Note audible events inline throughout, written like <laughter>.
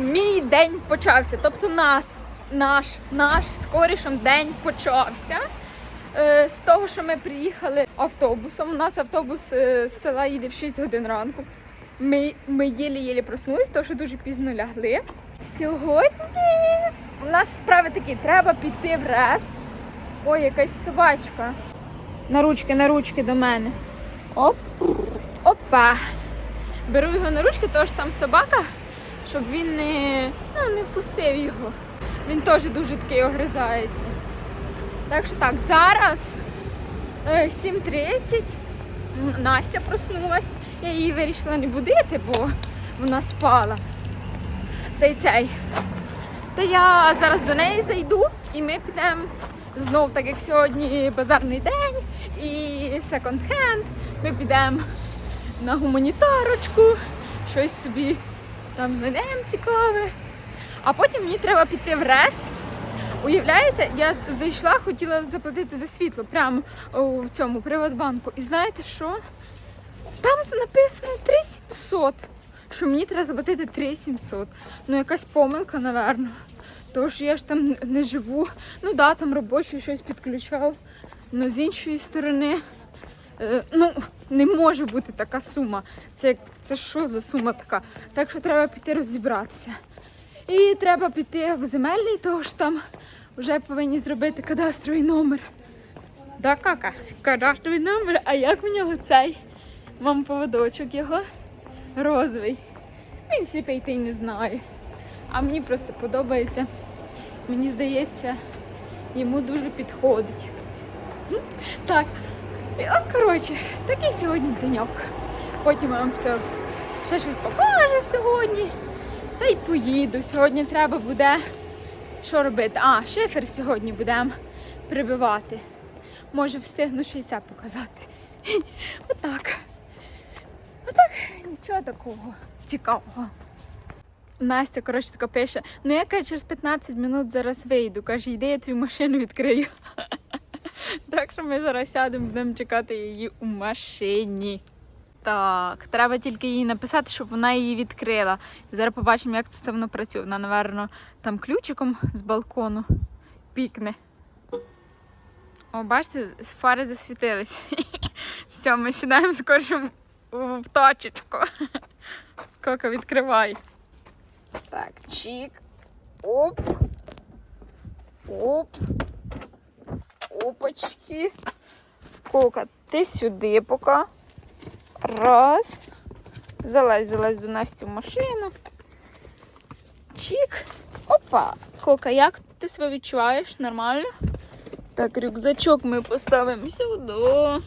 мій день почався. Тобто нас, наш, наш з корішем день почався. Е, з того, що ми приїхали автобусом. У нас автобус е, з села їде в 6 годин ранку. Ми, ми єлі-єлі проснулися, тому що дуже пізно лягли. Сьогодні у нас справи такі, треба піти в рез. Ой, якась собачка. На ручки, на ручки до мене. Оп. Опа. Беру його на ручки, тому що там собака, щоб він не, ну, не вкусив його. Він теж дуже такий огризається. Так що так, зараз е, 7.30. Настя проснулась. Я її вирішила не будити, бо вона спала. Та й цей. Та я зараз до неї зайду і ми підемо знов, так як сьогодні базарний день і секонд-хенд. Ми підемо на гуманітарочку, щось собі там знайдемо цікаве. А потім мені треба піти в рес. Уявляєте, я зайшла, хотіла заплатити за світло прямо у цьому Приватбанку. І знаєте що? Там написано 3700, що мені треба заплатити 3700. Ну, якась помилка, напевно. Тож я ж там не живу. Ну да, там робочий щось підключав. Ну, з іншої сторони, ну, не може бути така сума. Це, це що за сума така? Так що треба піти розібратися. І треба піти в земельний, тому що там вже повинні зробити кадастровий номер. Да, кака? Кадастровий номер, а як в нього цей? Мам поводочок його розовий. Він сліпий та й не знає. А мені просто подобається. Мені здається, йому дуже підходить. Так. І, От, коротше, такий сьогодні деньок. Потім я вам все ще щось покажу сьогодні. Та й поїду. Сьогодні треба буде що робити? А, шифер сьогодні будемо прибивати. Може встигну ще й це показати. <laughs> Отак. Отак, нічого такого цікавого. Настя, коротше, така пише, ну я каже, через 15 минут зараз вийду. Каже, йди, я твою машину відкрию. <laughs> Так що ми зараз сядемо, будемо чекати її у машині. Так, треба тільки їй написати, щоб вона її відкрила. Зараз побачимо, як це воно працює. Вона, напевно, там ключиком з балкону пікне. О, бачите, фари засвітились. <laughs> Все, ми сідаємо скорше в точечку. <laughs> Кока відкривай. Так, чик. Оп. Оп. Опачки. Кока, ти сюди поки. Раз. Залазь, залазь до Насті в машину. Чик. Опа. Кока, як ти себе відчуваєш? Нормально? Так, рюкзачок ми поставимо сюди.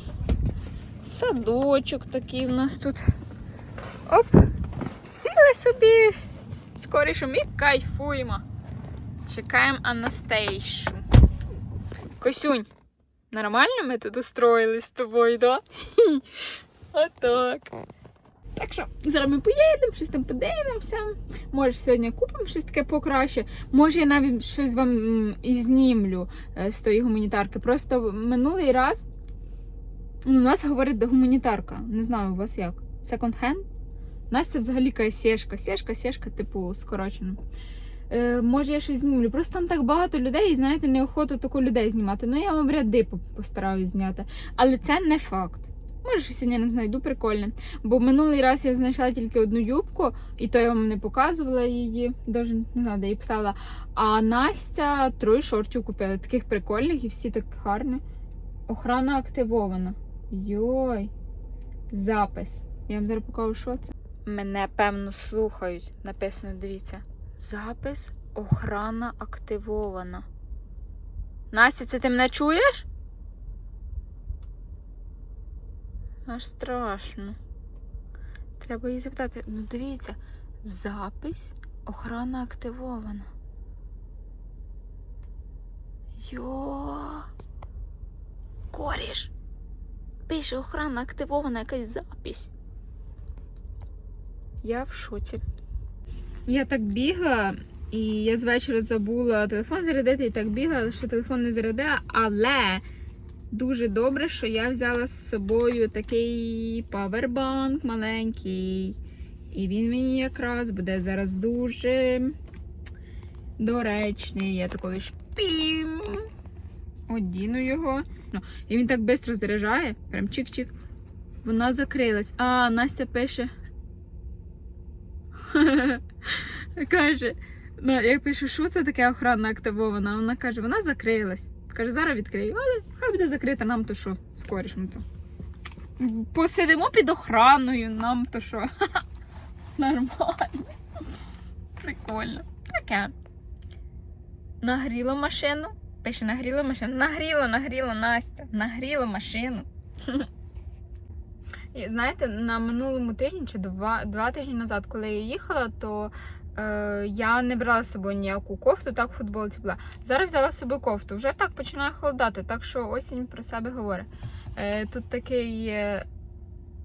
Садочок такий в нас тут. Оп. Сіли собі. Скоріше ми кайфуємо. Чекаємо Анастейшу. Косюнь, нормально ми тут устроїлись з тобою, да? <laughs> Отак. Так що зараз ми поїдемо, щось там подивимося. Може, сьогодні купимо щось таке покраще. Може, я навіть щось вам і знімлю е, з тої гуманітарки. Просто минулий раз у нас говорить до гуманітарка. Не знаю, у вас як? Секонд-хенд? Настя взагалі каже сєшка, сєшка, сєшка, типу, скорочено. Е, може, я щось знімлю. Просто там так багато людей, і знаєте, неохота таку людей знімати. Ну, я вам ряди по- постараюсь зняти. Але це не факт. Може, щось сьогодні не знайду прикольне. Бо минулий раз я знайшла тільки одну юбку, і то я вам не показувала її, даже не знаю, де її писала. А Настя троє шортів купила, таких прикольних і всі так гарні. Охрана активована. Йой. Запис. Я вам зараз покажу, що це. Мене певно слухають. Написано, дивіться. Запис охрана активована. Настя, це ти мене чуєш? Аж страшно. Треба її запитати. Ну, дивіться, запис охрана активована. Йо. Коріш. Пише охрана активована якась запись. Я в шоці. Я так бігла, і я з вечора забула телефон зарядити, і так бігла, що телефон не зарядила, але дуже добре, що я взяла з собою такий павербанк маленький. І він мені якраз буде зараз дуже доречний. Я тако лиш пім. Одіну його. Ну, і він так швидко заряджає. Прям чик-чик. Вона закрилась. А, Настя пише. <laughs> каже, ну, я пишу, що це таке охранна активована. Вона каже, вона закрилась. Каже, зараз відкрию, але хай буде закрита, нам то що, скоріш ми то. Посидимо під охраною, нам то що. <laughs> Нормально. Прикольно. Таке. Нагріло машину. Пише, нагріло машину. Нагріло, нагріло, Настя. Нагріло машину. <laughs> Знаєте, на минулому тижні чи два, два тижні назад, коли я їхала, то е, я не брала з собою ніяку кофту, так в футболці була. Зараз взяла з собою кофту. Вже так починає холодати, так що осінь про себе говорить. Е, тут такий е,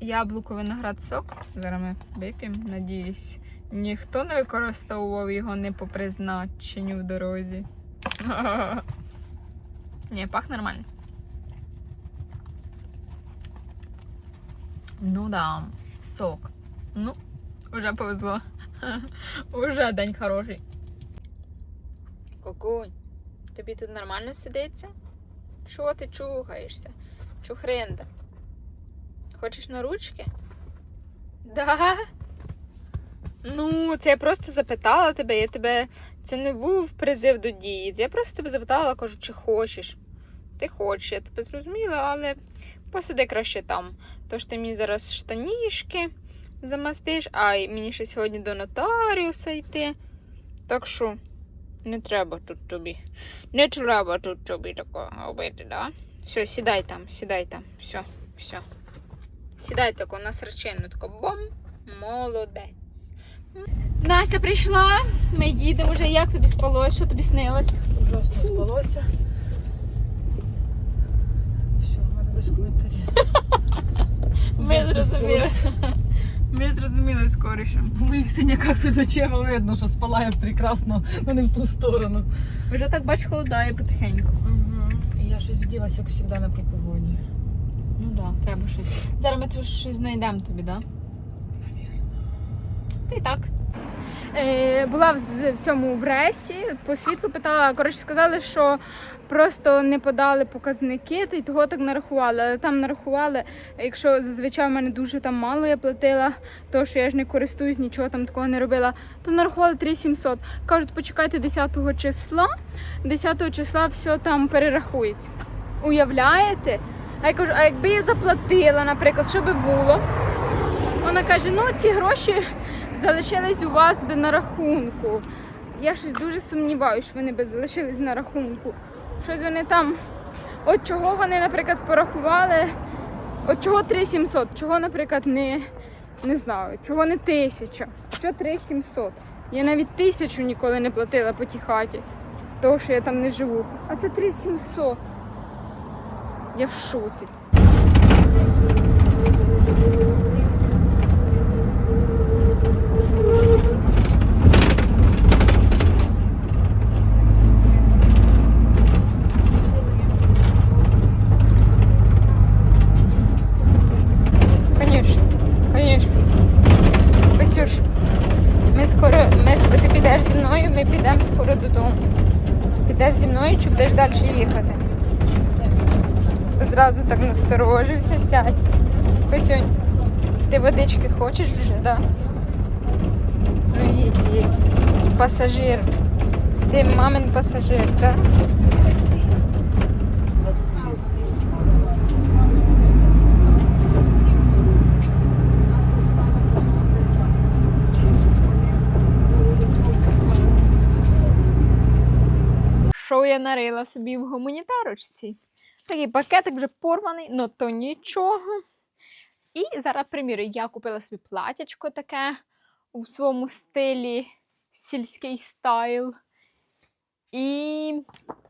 яблуко виноград сок. Зараз ми вип'ємо, надіюсь. Ніхто не використовував його не по призначенню в дорозі. <laughs> Ні, пах нормально. Ну да, сок. Ну, уже повезло. <laughs> Уже день хороший. Кокунь, тобі тут нормально сидиться? Чого ти чухаєшся? Чухринда. Хочеш на ручки? Да. Ну, це я просто запитала тебе, я тебе. Це не був призив до дії. Я просто тебе запитала, кажу, чи хочеш. Ти хочеш, я тебе зрозуміла, але посиди краще там. Тож ти мені зараз штанішки замастиш, а мені ще сьогодні до нотаріуса йти. Так що не треба тут тобі. Не треба тут тобі такого робити, да? Все, сідай там, сідай там. Все, все. Сідай тако на срачину, тако бом, молодець. Настя прийшла, ми їдемо вже. Як тобі спалось? Що тобі снилось? Ужасно спалося. Коментарів. <laughs> Ми зрозуміли. Ми зрозуміли скоріше. В моїх синяках під очима видно, що спала я прекрасно, але не в ту сторону. Вже так бач, холодає потихеньку. Я щось вділася, як завжди, на пропогоді. Ну так, да, треба щось. Зараз ми щось знайдемо тобі, так? Да? Та й так. Е, була в, цьому в ресі, по світлу питала, коротше, сказали, що просто не подали показники, та й того так нарахували. Але там нарахували, якщо зазвичай в мене дуже там мало я платила, то що я ж не користуюсь, нічого там такого не робила, то нарахували 3700. Кажуть, почекайте 10 числа, 10 числа все там перерахується. Уявляєте? А я кажу, а якби я заплатила, наприклад, що би було? Вона каже: ну ці гроші залишились у вас би на рахунку. Я щось дуже сумніваюся, що вони би залишились на рахунку. Щось вони там. От чого вони, наприклад, порахували, от чого 3700, чого, наприклад, не, не знаю, чого не тисяча, чого 3700. Я навіть тисячу ніколи не платила по тій хаті, тому що я там не живу. А це 3700. Я в шоці. Зразу так насторожився, сядь. Васюнь, ти водички хочеш вже, так? Да? Ну їдь, їдь. Пасажир. Ти мамин пасажир, так? Що я нарила собі в гуманітарочці? Такий пакетик вже порваний, ну то нічого. І зараз примірю, я купила собі платячко таке у своєму стилі сільський стайл. І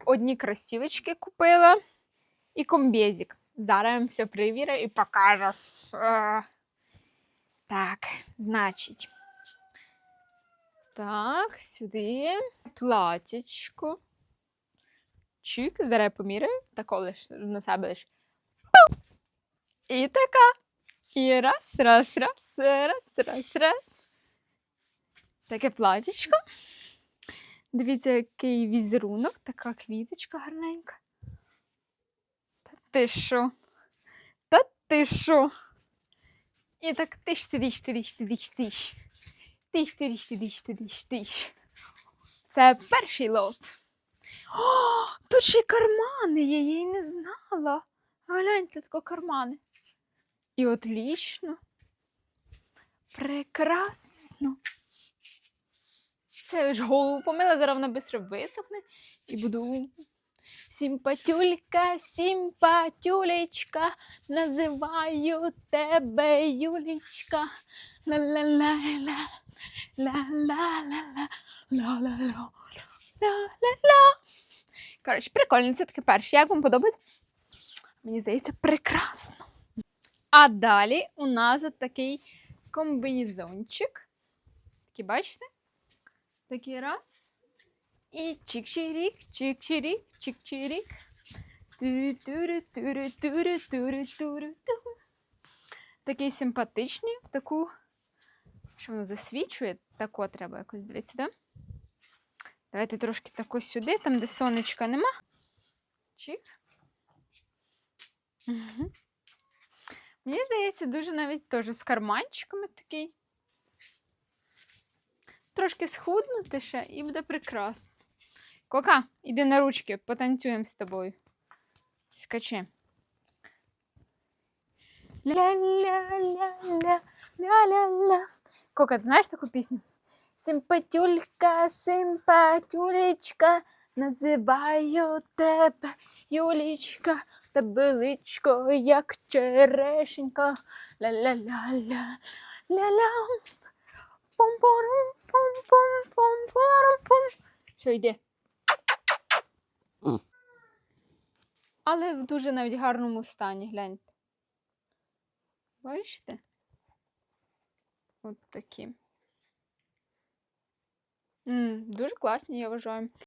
одні кросівочки купила і комбезик. Зараз я вам все перевірю і покажу. Так, значить. Так, сюди. Платічко. Чик, зараз поміряю. Тако лиш на себе лиш. І така. І раз, раз, раз, раз, раз, раз. Таке платічко. Дивіться, який візерунок, така квіточка гарненька. Та ти що? Та ти що? І так тиш тиш тиш тиш тиш. Тиш тиш тиш тиш тиш. Це перший лот. О, <gasps> тут ще й кармани я й не знала. Гляньте, тако кармани. І отлично. Прекрасно. Це ж голову помила, зараз вона швидко висохне і буду. Сімпатюлька, сімпатюлечка, називаю тебе Юлічка. Ла-ла-ла-ла, ла-ла-ла-ла, ла-ла-ла, ла-ла-ла. Коротше, прикольно, це таке перше. Як вам подобається? Мені здається, прекрасно. А далі у нас такий комбінезончик. Такий, бачите? Такий раз. І чик-чирік, чик-чирік, чик-чирік. Такий симпатичний, в таку, що воно засвічує, тако треба якось дивитися, да? Давайте трошки тако сюди, там, де сонечка нема. Чик. Мгм. Мені здається, дуже навіть теж з карманчиками такий. Трошки схуднути ще і буде прекрасно. Кока, іди на ручки, потанцюємо з тобою. Скачи. Ля-ля-ля-ля, ля-ля-ля. Кока, ти знаєш таку пісню? Симпатюлька, симпатюлечка, називаю тебе Юлічка, тебе личко, як черешенька. Ля-ля-ля-ля, ля-ля. Пом-порум, пом-пом, пом-порум, пом. Що йде? Але в дуже навіть гарному стані, гляньте. Бачите? От такі. Дуже класні, я вважаю.